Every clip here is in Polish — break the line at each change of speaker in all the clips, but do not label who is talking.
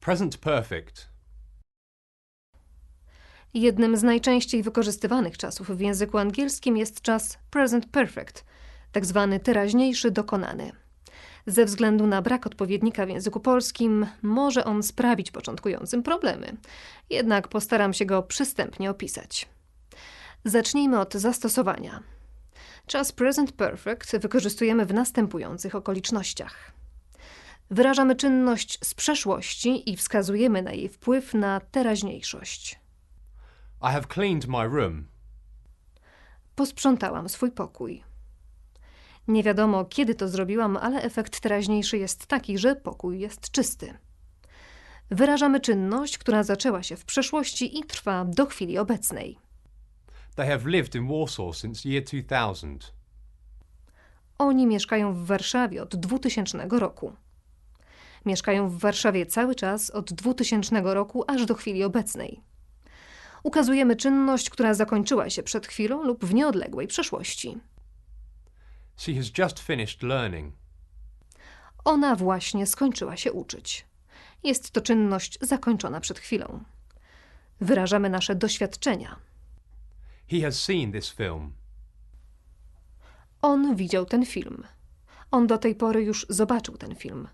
Present perfect.
Jednym z najczęściej wykorzystywanych czasów w języku angielskim jest czas present perfect, tak zwany teraźniejszy dokonany. Ze względu na brak odpowiednika w języku polskim może on sprawić początkującym problemy, jednak postaram się go przystępnie opisać. Zacznijmy od zastosowania. Czas present perfect wykorzystujemy w następujących okolicznościach. Wyrażamy czynność z przeszłości i wskazujemy na jej wpływ na teraźniejszość.
I have cleaned my room.
Posprzątałam swój pokój. Nie wiadomo, kiedy to zrobiłam, ale efekt teraźniejszy jest taki, że pokój jest czysty. Wyrażamy czynność, która zaczęła się w przeszłości i trwa do chwili obecnej.
They have lived in Warsaw since year 2000.
Oni mieszkają w Warszawie od 2000 roku. Mieszkają w Warszawie cały czas od 2000 roku aż do chwili obecnej. Ukazujemy czynność, która zakończyła się przed chwilą lub w nieodległej przeszłości.
She has just finished learning.
Ona właśnie skończyła się uczyć. Jest to czynność zakończona przed chwilą. Wyrażamy nasze doświadczenia.
He has seen this film.
On widział ten film. On do tej pory już zobaczył ten film.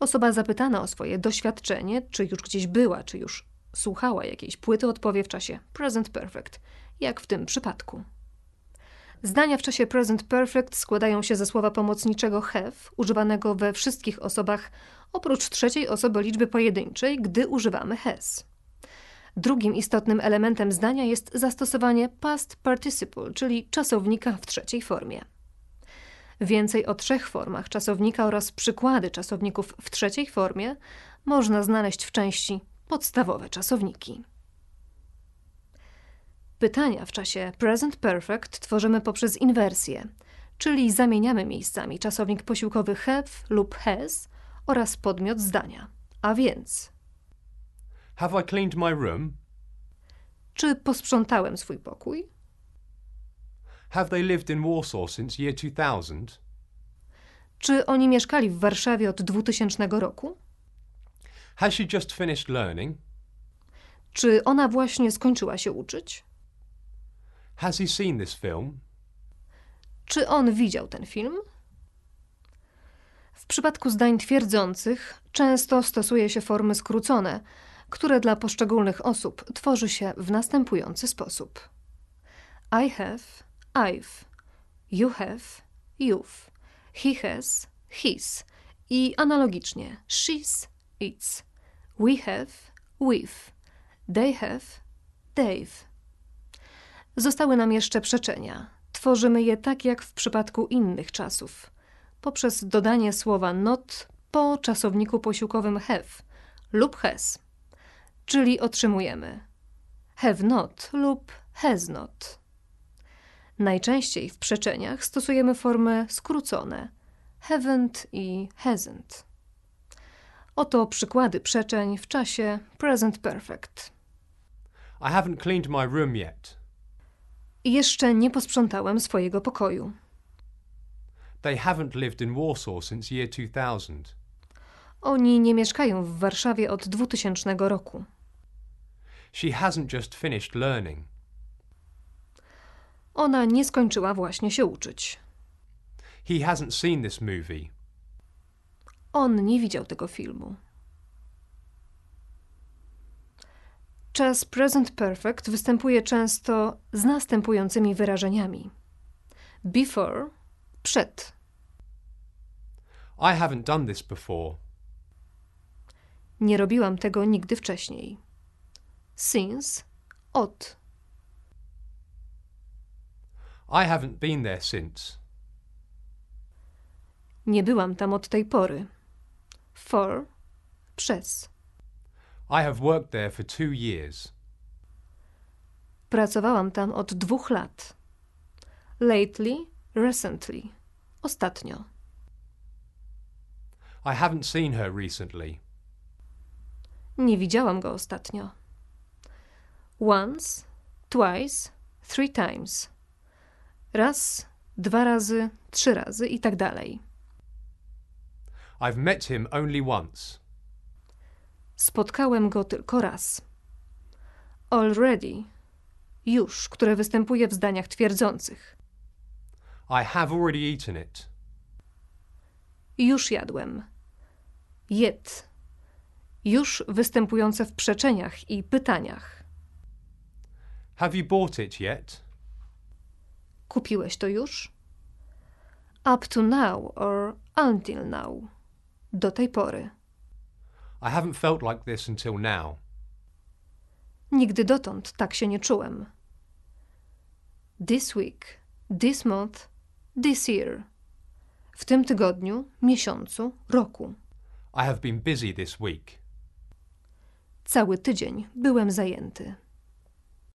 Osoba zapytana o swoje doświadczenie, czy już gdzieś była, czy już słuchała jakiejś płyty, odpowie w czasie present perfect, jak w tym przypadku. Zdania w czasie present perfect składają się ze słowa pomocniczego have, używanego we wszystkich osobach oprócz trzeciej osoby liczby pojedynczej, gdy używamy has. Drugim istotnym elementem zdania jest zastosowanie past participle, czyli czasownika w trzeciej formie. Więcej o trzech formach czasownika oraz przykłady czasowników w trzeciej formie można znaleźć w części podstawowe czasowniki. Pytania w czasie present perfect tworzymy poprzez inwersję, czyli zamieniamy miejscami czasownik posiłkowy have lub has oraz podmiot zdania. A więc,
Have I cleaned my room?
czy posprzątałem swój pokój?
Have they lived in Warsaw since year 2000?
Czy oni mieszkali w Warszawie od 2000 roku?
Has she just finished learning?
Czy ona właśnie skończyła się uczyć?
Has he seen this film?
Czy on widział ten film? W przypadku zdań twierdzących często stosuje się formy skrócone, które dla poszczególnych osób tworzy się w następujący sposób: I have, I've, you have, you've, he has, his i analogicznie she's, it's, we have, we've, they have, they've. Zostały nam jeszcze przeczenia. Tworzymy je tak jak w przypadku innych czasów, poprzez dodanie słowa not po czasowniku posiłkowym have lub has, czyli otrzymujemy have not lub has not. Najczęściej w przeczeniach stosujemy formy skrócone haven't i hasn't. Oto przykłady przeczeń w czasie present perfect.
I haven't cleaned my room yet.
Jeszcze nie posprzątałem swojego pokoju.
They haven't lived in Warsaw since year 2000.
Oni nie mieszkają w Warszawie od 2000 roku.
She hasn't just finished learning.
Ona nie skończyła właśnie się uczyć.
He hasn't seen this movie.
On nie widział tego filmu. Czas present perfect występuje często z następującymi wyrażeniami: before przed,
I haven't done this before.
nie robiłam tego nigdy wcześniej. Since od,
I haven't been there since.
nie byłam tam od tej pory. For przez,
I have worked there for two years.
pracowałam tam od dwóch lat. Lately, recently, ostatnio.
I haven't seen her recently.
Nie widziałam go ostatnio. Once, twice, three times. Raz, dwa razy, trzy razy i tak dalej.
I've met him only once.
Spotkałem go tylko raz. Already. Już, które występuje w zdaniach twierdzących.
I have already eaten it.
Już jadłem. Yet. Już występujące w przeczeniach i pytaniach.
Have you bought it yet?
Kupiłeś to już? Up to now or until now. Do tej pory.
I haven't felt like this until now.
Nigdy dotąd tak się nie czułem. This week, this month, this year. W tym tygodniu, miesiącu, roku.
I have been busy this week.
Cały tydzień byłem zajęty.